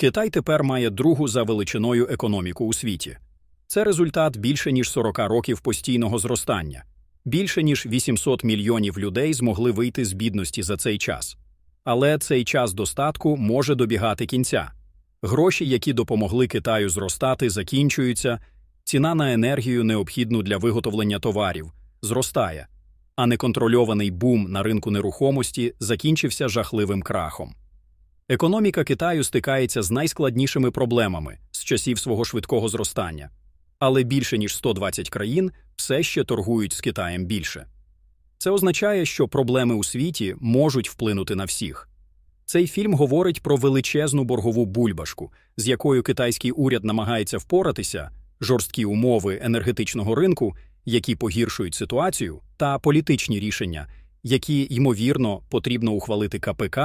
Китай тепер має другу за величиною економіку у світі. Це результат більше ніж 40 років постійного зростання. Більше ніж 800 мільйонів людей змогли вийти з бідності за цей час. Але цей час достатку може добігати кінця. Гроші, які допомогли Китаю зростати, закінчуються, ціна на енергію, необхідну для виготовлення товарів, зростає, а неконтрольований бум на ринку нерухомості закінчився жахливим крахом. Економіка Китаю стикається з найскладнішими проблемами з часів свого швидкого зростання, але більше ніж 120 країн все ще торгують з Китаєм більше. Це означає, що проблеми у світі можуть вплинути на всіх. Цей фільм говорить про величезну боргову бульбашку, з якою китайський уряд намагається впоратися, жорсткі умови енергетичного ринку, які погіршують ситуацію, та політичні рішення, які, ймовірно, потрібно ухвалити КПК,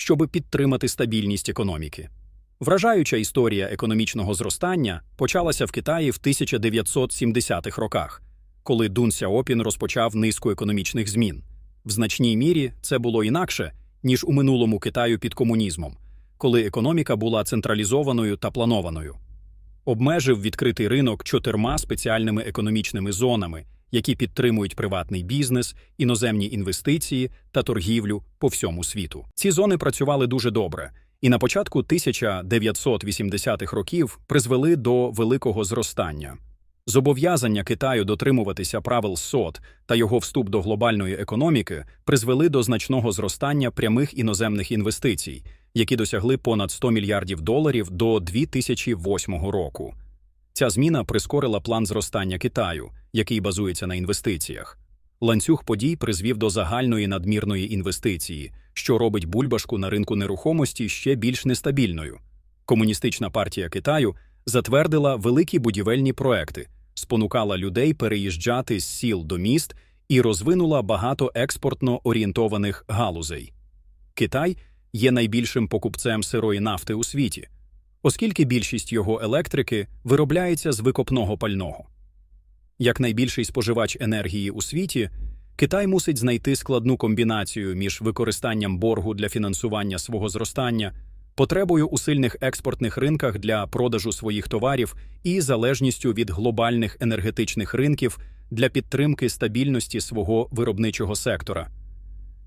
щоб підтримати стабільність економіки. Вражаюча історія економічного зростання почалася в Китаї в 1970-х роках, коли Дун Сяопін розпочав низку економічних змін. В значній мірі це було інакше, ніж у минулому Китаю під комунізмом, коли економіка була централізованою та планованою. Обмежив відкритий ринок чотирма спеціальними економічними зонами, які підтримують приватний бізнес, іноземні інвестиції та торгівлю по всьому світу. Ці зони працювали дуже добре, і на початку 1980-х років призвели до великого зростання. Зобов'язання Китаю дотримуватися правил СОТ та його вступ до глобальної економіки призвели до значного зростання прямих іноземних інвестицій, які досягли понад 100 мільярдів доларів до 2008 року. Ця зміна прискорила план зростання Китаю, який базується на інвестиціях. Ланцюг подій призвів до загальної надмірної інвестиції, що робить бульбашку на ринку нерухомості ще більш нестабільною. Комуністична партія Китаю затвердила великі будівельні проекти, спонукала людей переїжджати з сіл до міст і розвинула багато експортно орієнтованих галузей. Китай є найбільшим покупцем сирої нафти у світі, оскільки більшість його електрики виробляється з викопного пального. Як найбільший споживач енергії у світі, Китай мусить знайти складну комбінацію між використанням боргу для фінансування свого зростання, потребою у сильних експортних ринках для продажу своїх товарів і залежністю від глобальних енергетичних ринків для підтримки стабільності свого виробничого сектора.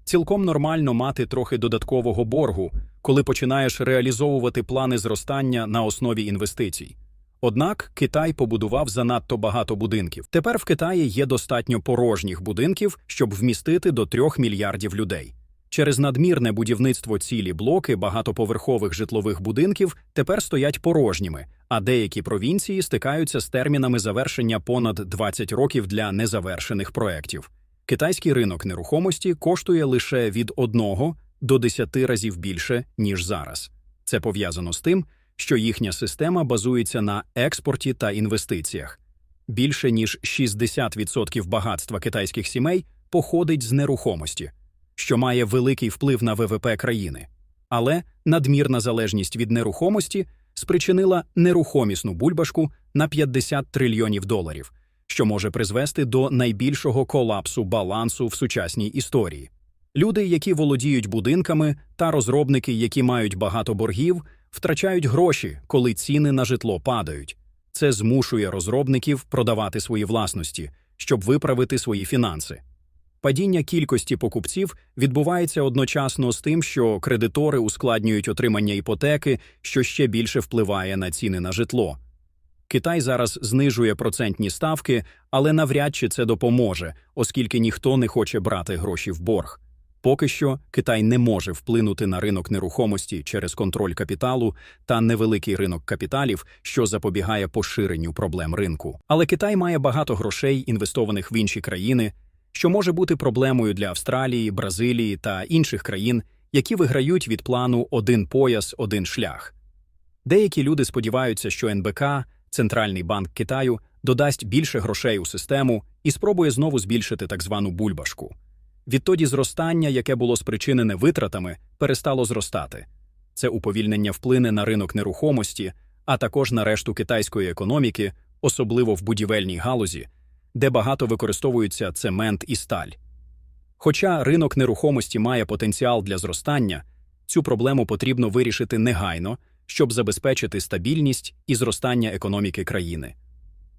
Цілком нормально мати трохи додаткового боргу, коли починаєш реалізовувати плани зростання на основі інвестицій. Однак Китай побудував занадто багато будинків. Тепер в Китаї є достатньо порожніх будинків, щоб вмістити до трьох мільярдів людей. Через надмірне будівництво цілі блоки багатоповерхових житлових будинків тепер стоять порожніми, а деякі провінції стикаються з термінами завершення понад 20 років для незавершених проєктів. Китайський ринок нерухомості коштує лише від 1 до 10 разів більше, ніж зараз. Це пов'язано з тим, що їхня система базується на експорті та інвестиціях. Більше ніж 60% багатства китайських сімей походить з нерухомості, що має великий вплив на ВВП країни. Але надмірна залежність від нерухомості спричинила нерухомісну бульбашку на 50 трильйонів доларів, що може призвести до найбільшого колапсу балансу в сучасній історії. Люди, які володіють будинками, та розробники, які мають багато боргів, втрачають гроші, коли ціни на житло падають. Це змушує розробників продавати свої власності, щоб виправити свої фінанси. Падіння кількості покупців відбувається одночасно з тим, що кредитори ускладнюють отримання іпотеки, що ще більше впливає на ціни на житло. Китай зараз знижує процентні ставки, але навряд чи це допоможе, оскільки ніхто не хоче брати гроші в борг. Поки що Китай не може вплинути на ринок нерухомості через контроль капіталу та невеликий ринок капіталів, що запобігає поширенню проблем ринку. Але Китай має багато грошей, інвестованих в інші країни, що може бути проблемою для Австралії, Бразилії та інших країн, які виграють від плану один пояс, один шлях. Деякі люди сподіваються, що НБК, Центральний банк Китаю, додасть більше грошей у систему і спробує знову збільшити так звану бульбашку. Відтоді зростання, яке було спричинене витратами, перестало зростати. Це уповільнення вплине на ринок нерухомості, а також на решту китайської економіки, особливо в будівельній галузі, де багато використовуються цемент і сталь. Хоча ринок нерухомості має потенціал для зростання, цю проблему потрібно вирішити негайно, щоб забезпечити стабільність і зростання економіки країни.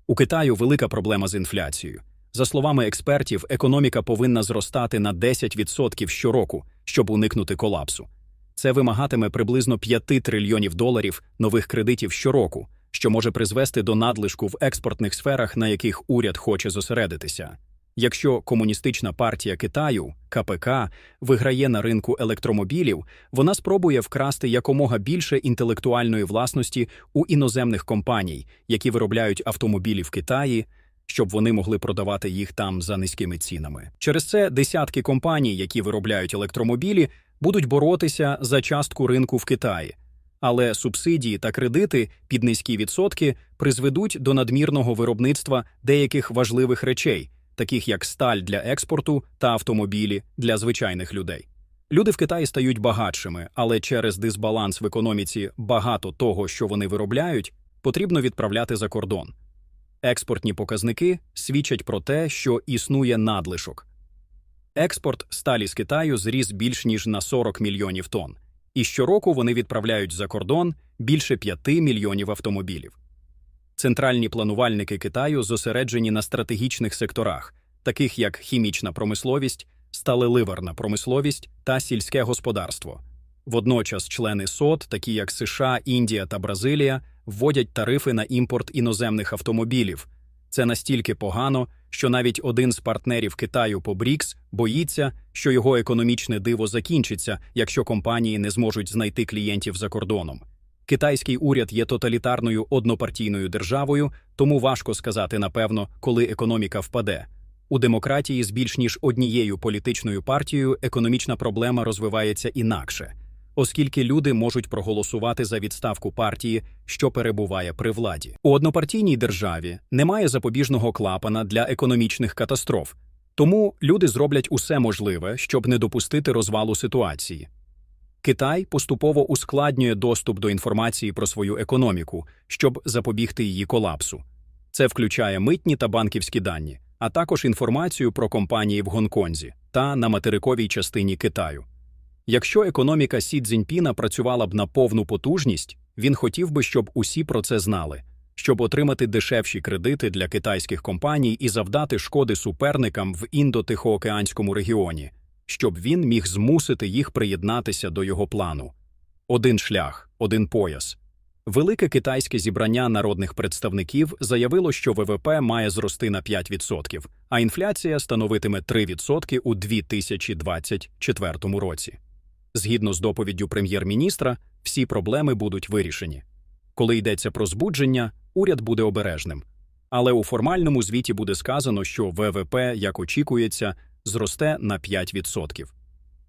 У Китаю велика проблема з інфляцією. За словами експертів, економіка повинна зростати на 10% щороку, щоб уникнути колапсу. Це вимагатиме приблизно 5 трильйонів доларів нових кредитів щороку, що може призвести до надлишку в експортних сферах, на яких уряд хоче зосередитися. Якщо комуністична партія Китаю КПК виграє на ринку електромобілів, вона спробує вкрасти якомога більше інтелектуальної власності у іноземних компаній, які виробляють автомобілі в Китаї, щоб вони могли продавати їх там за низькими цінами. Через це десятки компаній, які виробляють електромобілі, будуть боротися за частку ринку в Китаї. Але субсидії та кредити під низькі відсотки призведуть до надмірного виробництва деяких важливих речей таких як сталь для експорту та автомобілі для звичайних людей. Люди в Китаї стають багатшими, але через дисбаланс в економіці багато того, що вони виробляють, потрібно відправляти за кордон. Експортні показники свідчать про те, що існує надлишок. Експорт сталі з Китаю зріс більш ніж на 40 мільйонів тонн, і щороку вони відправляють за кордон більше 5 мільйонів автомобілів. Центральні планувальники Китаю зосереджені на стратегічних секторах, таких як хімічна промисловість, сталеливарна промисловість та сільське господарство. Водночас члени СОТ, такі як США, Індія та Бразилія, вводять тарифи на імпорт іноземних автомобілів. Це настільки погано, що навіть один з партнерів Китаю по БРІКС боїться, що його економічне диво закінчиться, якщо компанії не зможуть знайти клієнтів за кордоном. Китайський уряд є тоталітарною однопартійною державою, тому важко сказати напевно, коли економіка впаде. У демократії з більш ніж однією політичною партією економічна проблема розвивається інакше, оскільки люди можуть проголосувати за відставку партії, що перебуває при владі. У однопартійній державі немає запобіжного клапана для економічних катастроф, тому люди зроблять усе можливе, щоб не допустити розвалу ситуації. Китай поступово ускладнює доступ до інформації про свою економіку, щоб запобігти її колапсу. Це включає митні та банківські дані, а також інформацію про компанії в Гонконзі та на материковій частині Китаю. Якщо економіка Сі Цзіньпіна працювала б на повну потужність, він хотів би, щоб усі про це знали, щоб отримати дешевші кредити для китайських компаній і завдати шкоди суперникам в індо-тихоокеанському регіоні щоб він міг змусити їх приєднатися до його плану. Один шлях, один пояс. Велике китайське зібрання народних представників заявило, що ВВП має зрости на 5%, а інфляція становитиме 3% у 2024 році. Згідно з доповіддю прем'єр-міністра, всі проблеми будуть вирішені. Коли йдеться про збудження, уряд буде обережним. Але у формальному звіті буде сказано, що ВВП, як очікується, зросте на 5%.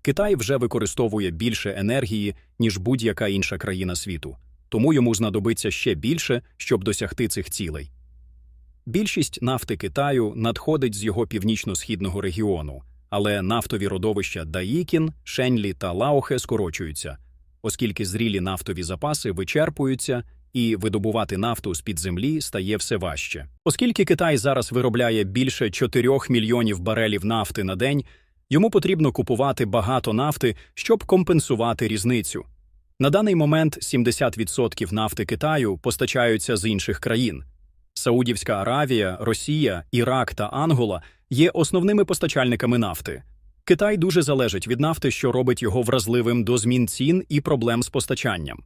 Китай вже використовує більше енергії, ніж будь-яка інша країна світу, тому йому знадобиться ще більше, щоб досягти цих цілей. Більшість нафти Китаю надходить з його північно-східного регіону, але нафтові родовища Даїкін, Шенлі та Лаохе скорочуються, оскільки зрілі нафтові запаси вичерпуються і видобувати нафту з під землі стає все важче. Оскільки Китай зараз виробляє більше 4 мільйонів барелів нафти на день, йому потрібно купувати багато нафти, щоб компенсувати різницю. На даний момент 70% нафти Китаю постачаються з інших країн. Саудівська Аравія, Росія, Ірак та Ангола є основними постачальниками нафти. Китай дуже залежить від нафти, що робить його вразливим до змін цін і проблем з постачанням.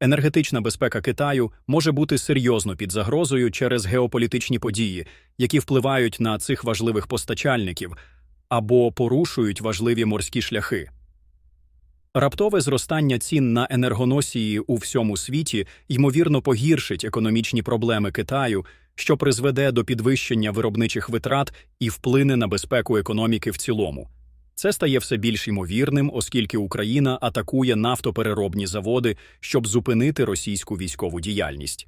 Енергетична безпека Китаю може бути серйозно під загрозою через геополітичні події, які впливають на цих важливих постачальників або порушують важливі морські шляхи. Раптове зростання цін на енергоносії у всьому світі ймовірно погіршить економічні проблеми Китаю, що призведе до підвищення виробничих витрат і вплине на безпеку економіки в цілому. Це стає все більш ймовірним, оскільки Україна атакує нафтопереробні заводи, щоб зупинити російську військову діяльність.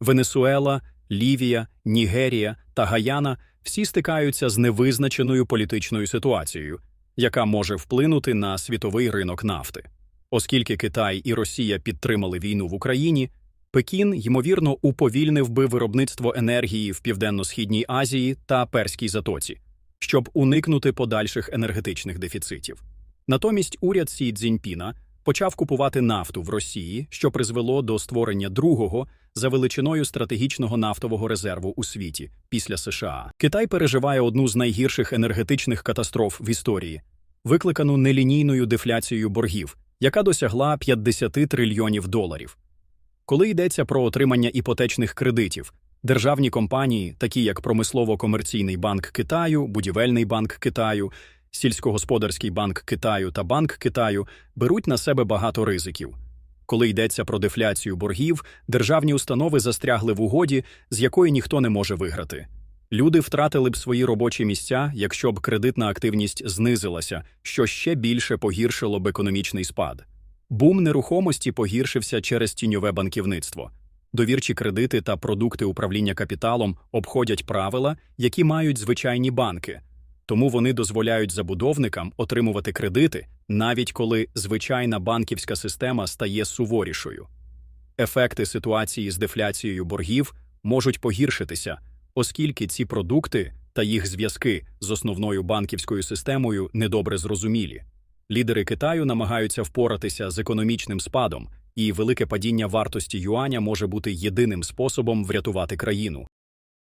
Венесуела, Лівія, Нігерія та Гаяна всі стикаються з невизначеною політичною ситуацією, яка може вплинути на світовий ринок нафти. Оскільки Китай і Росія підтримали війну в Україні, Пекін, ймовірно, уповільнив би виробництво енергії в Південно-Східній Азії та Перській затоці щоб уникнути подальших енергетичних дефіцитів. Натомість уряд Сі Цзіньпіна почав купувати нафту в Росії, що призвело до створення другого за величиною стратегічного нафтового резерву у світі після США. Китай переживає одну з найгірших енергетичних катастроф в історії, викликану нелінійною дефляцією боргів, яка досягла 50 трильйонів доларів. Коли йдеться про отримання іпотечних кредитів, державні компанії, такі як Промислово-комерційний банк Китаю, Будівельний банк Китаю, Сільськогосподарський банк Китаю та Банк Китаю, беруть на себе багато ризиків. Коли йдеться про дефляцію боргів, державні установи застрягли в угоді, з якої ніхто не може виграти. Люди втратили б свої робочі місця, якщо б кредитна активність знизилася, що ще більше погіршило б економічний спад. Бум нерухомості погіршився через тіньове банківництво. Довірчі кредити та продукти управління капіталом обходять правила, які мають звичайні банки. Тому вони дозволяють забудовникам отримувати кредити, навіть коли звичайна банківська система стає суворішою. Ефекти ситуації з дефляцією боргів можуть погіршитися, оскільки ці продукти та їх зв'язки з основною банківською системою недобре зрозумілі. Лідери Китаю намагаються впоратися з економічним спадом, і велике падіння вартості юаня може бути єдиним способом врятувати країну.